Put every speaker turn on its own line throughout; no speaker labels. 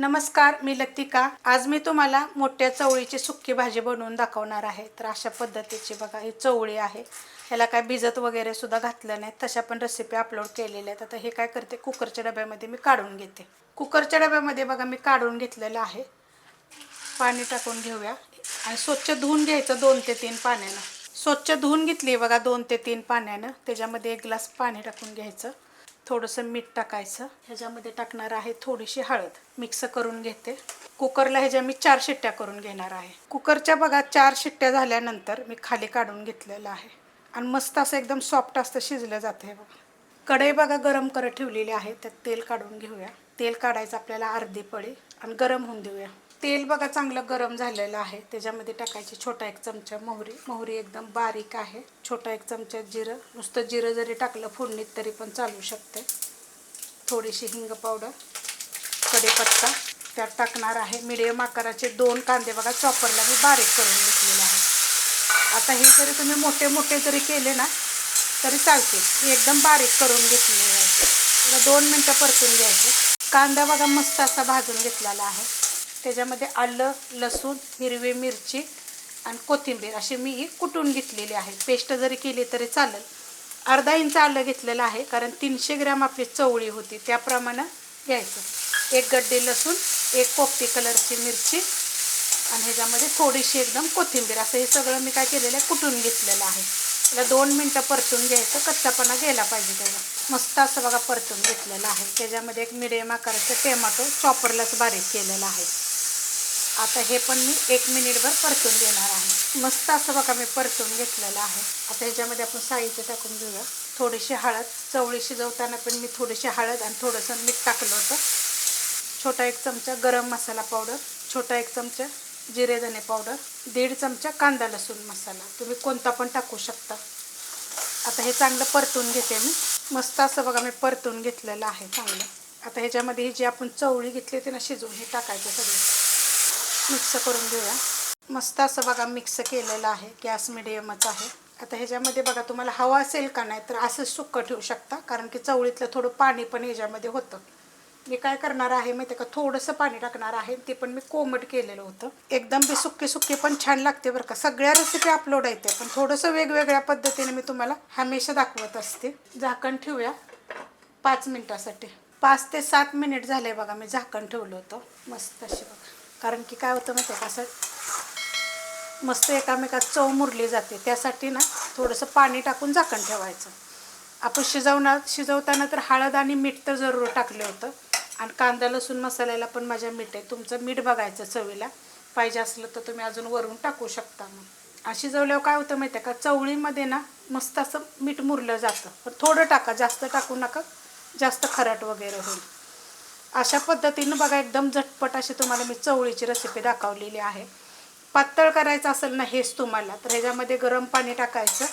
नमस्कार मी लतिका. आज मी तुम्हाला मोठ्या चवळीची सुक्की भाजी बनवून दाखवणार आहे. तर अशा पद्धतीची बघा ही चवळी आहे. ह्याला काय भिजत वगैरे सुद्धा घातलं नाही. तशा पण रेसिपी अपलोड केलेल्या आहेत. आता हे काय करते कुकरच्या डब्यामध्ये मी काढून घेते. कुकरच्या डब्यामध्ये बघा मी काढून घेतलेलं आहे. पाणी टाकून घेऊया. आणि स्वच्छ धुवून घ्यायचं दोन ते तीन पाण्यानं. स्वच्छ धुवून घेतली बघा दोन ते तीन पाण्यानं. त्याच्यामध्ये एक ग्लास पाणी टाकून घ्यायचं. थोडंसं मीठ टाकायचं. ह्याच्यामध्ये टाकणार आहे थोडीशी हळद. मिक्स करून घेते. कुकरला ह्याच्या मी चार शिट्ट्या करून घेणार आहे. कुकरच्या बघा चार शिट्ट्या झाल्यानंतर मी खाली काढून घेतलेलं आहे. आणि मस्त असं एकदम सॉफ्ट असतं शिजलं जातं हे बघा. कढई बघा गरम करत ठेवलेली आहे. त्यात तेल काढून घेऊया. तेल काढायचं आपल्याला अर्धी पळी. आणि गरम होऊन देऊया. तेल बघा चांगलं गरम झालेलं आहे. त्याच्यामध्ये टाकायची छोटा एक चमचा मोहरी. मोहरी एकदम बारीक आहे. छोटा एक चमचा जिरं. नुसतं जिरं जरी टाकलं फोडणीत तरी पण चालू शकते. थोडीशी हिंग पावडर कढीपत्ता. त्यात टाकणार आहे मिडियम आकाराचे दोन कांदे. बघा चॉपरला मी बारीक करून घेतलेले आहे आता हे जरी तुम्ही मोठे मोठे जरी केले ना तरी चालते मी एकदम बारीक करून घेतलेले आहे दोन मिनटं परतून घ्यायचे. कांदा बघा मस्त असा भाजून घेतलेला आहे. त्याच्यामध्ये आलं लसूण हिरवी मिरची आणि कोथिंबीर अशी मी ही कुटून घेतलेली आहे. पेस्ट जरी केली तरी चालेल. अर्धा इंच आलं घेतलेलं आहे कारण तीनशे ग्रॅम आपली चवळी होती त्याप्रमाणे घ्यायचं. एक गड्डे लसूण एक पोपटी कलरची मिरची आणि ह्याच्यामध्ये थोडीशी एकदम कोथिंबीर. असं हे सगळं मी काय केलेलं आहे कुटून घेतलेलं आहे. त्याला दोन मिनटं परतून घ्यायचं कच्चापणा गेला पाहिजे त्याला. मस्त असं बघा परतून घेतलेलं आहे. त्याच्यामध्ये एक मिडियम आकाराचं टोमॅटो चॉपरलाच बारीक केलेलं आहे. आता हे पण मी एक मिनिटभर परतून देणार आहे. मस्त असं बघा मी परतून घेतलेलं आहे. आता ह्याच्यामध्ये आपण साईचं टाकून घेऊया थोडीशी हळद चवळी शिजवताना पण मी थोडीशी हळद आणि थोडंसं मीठ टाकलं होतं. छोटा एक चमचा गरम मसाला पावडर छोटा एक चमचा जिरे धने पावडर दीड चमचा कांदा लसूण मसाला. तुम्ही कोणता पण टाकू शकता. आता हे चांगलं परतून घेते मी. मस्त असं बघा मी परतून घेतलेलं आहे चांगलं. आता ह्याच्यामध्ये ही जी आपण चवळी घेतली होती ना शिजवून हे टाकायचं सगळं. मिक्स करून घेऊया. मस्त असं बघा मिक्स केलेलं आहे. गॅस मिडियमच आहे. आता ह्याच्यामध्ये बघा तुम्हाला हवा असेल का नाही तर असंच सुक्कं ठेवू शकता. कारण की चवळीतलं थोडं पाणी पण ह्याच्यामध्ये होतं. मी काय करणार आहे माहिती का? थोडंसं पाणी टाकणार आहे. ते पण मी कोमट केलेलं होतं. एकदम बी सुक्के सुक्के पण छान लागते बरं का. सगळ्या रेसिपी अपलोड येते पण थोडंसं वेगवेगळ्या पद्धतीने मी तुम्हाला हमेशा दाखवत असते. झाकण ठेवूया. पाच मिनटासाठी. पाच ते सात मिनिट झाले बघा मी झाकण ठेवलं होतं. मस्त अशी बघा. कारण की काय होतं माहिती आहे का असं मस्त एकामेकात चव मुरली जाते. त्यासाठी ना थोडंसं पाणी टाकून झाकण ठेवायचं. आपण शिजवणार शिजवताना तर हळद आणि मीठ तर जरूर टाकलं होतं. आणि कांदा लसूण मसाल्याला पण माझ्या मीठ आहे. तुमचं मीठ बघायचं चवीला. पाहिजे असलं तर तुम्ही अजून वरून टाकू शकता मग. शिजवल्यावर काय होतं माहिती आहे का चवळीमध्ये ना मस्त असं मीठ मुरलं जातं. पण थोडं टाका जास्त टाकू नका. जास्त खराट वगैरे होईल. अशा पद्धतीनं बघा एकदम झटपट अशी तुम्हाला मी चवळीची रेसिपी दाखवलेली आहे. पातळ करायचं असेल ना हेच तुम्हाला. तर ह्याच्यामध्ये गरम पाणी टाकायचं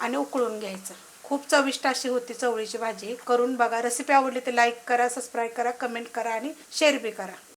आणि उकळून घ्यायचं. खूप चविष्ट अशी होती चवळीची भाजी. करून बघा रेसिपी आवडली तर लाईक करा सबस्क्राईब करा कमेंट करा आणि शेअर बी करा.